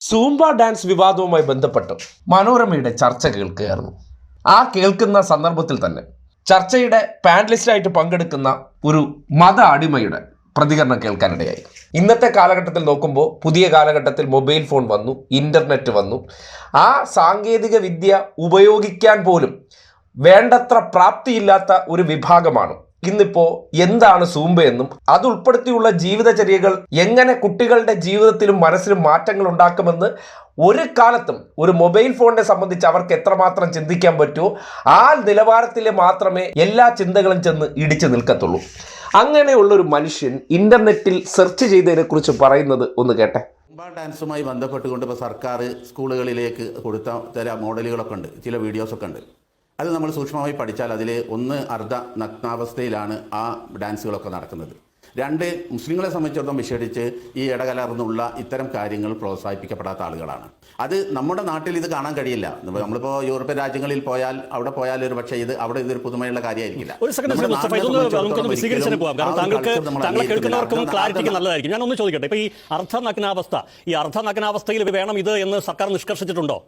Zumba dance വിവാദവുമായി ബന്ധപ്പെട്ട് മനോരമയുടെ ചർച്ച കേൾക്കുകയായിരുന്നു ആ കേൾക്കുന്ന സന്ദർഭത്തിൽ തന്നെ ചർച്ചയുടെ പാനലിസ്റ്റായിട്ട് പങ്കെടുക്കുന്ന ഒരു മത അടിമയുടെ പ്രതികരണം കേൾക്കാനിടയായി. ഇന്നത്തെ കാലഘട്ടത്തിൽ നോക്കുമ്പോൾ പുതിയ കാലഘട്ടത്തിൽ മൊബൈൽ ഫോൺ വന്നു ഇന്റർനെറ്റ് വന്നു. ആ സാങ്കേതിക വിദ്യ ഉപയോഗിക്കാൻ പോലും വേണ്ടത്ര പ്രാപ്തിയില്ലാത്ത ഒരു വിഭാഗമാണ് ഇന്നിപ്പോ എന്താണ് സൂംബ എന്നും അതുൾപ്പെടുത്തിയുള്ള ജീവിതചര്യകൾ എങ്ങനെ കുട്ടികളുടെ ജീവിതത്തിലും മനസ്സിലും മാറ്റങ്ങൾ ഉണ്ടാക്കുമെന്ന് ഒരു കാലത്തും ഒരു മൊബൈൽ ഫോണിനെ സംബന്ധിച്ച് അവർക്ക് എത്രമാത്രം ചിന്തിക്കാൻ പറ്റുമോ ആ നിലവാരത്തിൽ മാത്രമേ എല്ലാ ചിന്തകളും ചെന്ന് ഇടിച്ചു നിൽക്കത്തുള്ളൂ. അങ്ങനെയുള്ള ഒരു മനുഷ്യൻ ഇന്റർനെറ്റിൽ സെർച്ച് ചെയ്തതിനെ കുറിച്ച് പറയുന്നത് ഒന്ന് കേട്ടെ. ഡാൻസുമായി ബന്ധപ്പെട്ടുകൊണ്ട് ഇപ്പോൾ സർക്കാർ സ്കൂളുകളിലേക്ക് കൊടുത്ത ചില മോഡലുകളൊക്കെ ഉണ്ട് ചില വീഡിയോസൊക്കെ ഉണ്ട്. അത് നമ്മൾ സൂക്ഷ്മമായി പഠിച്ചാൽ അതിൽ ഒന്ന് അർദ്ധ നഗ്നാവസ്ഥയിലാണ് ആ ഡാൻസുകളൊക്കെ നടക്കുന്നത്. രണ്ട് മുസ്ലിങ്ങളെ സംബന്ധിച്ചിടത്തോളം വിശേഷിച്ച് ഈ ഇടകലർന്നുള്ള ഇത്തരം കാര്യങ്ങൾ പ്രോത്സാഹിപ്പിക്കപ്പെടാത്ത ആളുകളാണ്. അത് നമ്മുടെ നാട്ടിൽ ഇത് കാണാൻ കഴിയില്ല. നമ്മളിപ്പോൾ യൂറോപ്യൻ രാജ്യങ്ങളിൽ പോയാൽ അവിടെ പോയാൽ ഒരു പക്ഷേ ഇത് അവിടെ ഇതൊരു പുതുമയുള്ള കാര്യമായിരിക്കില്ല. ഒരു സെക്കൻഡ് പോകാം കാരണം താങ്കൾക്ക് അംഗീകരിക്കുന്നില്ല. കേൾക്കുന്നവർക്കും അർദ്ധ- ക്ലാരിറ്റിക്ക് നല്ലതായിരിക്കും. ഞാൻ ഒന്ന് ചോദിക്കട്ടെ. ഇപ്പൊ ഈ അർദ്ധനഗ്നാവസ്ഥ ഈ അർദ്ധനഗ്നാവസ്ഥയിൽ വേണം ഇത് എന്ന് സർക്കാർ നിഷ്കർഷിച്ചിട്ടുണ്ടോ?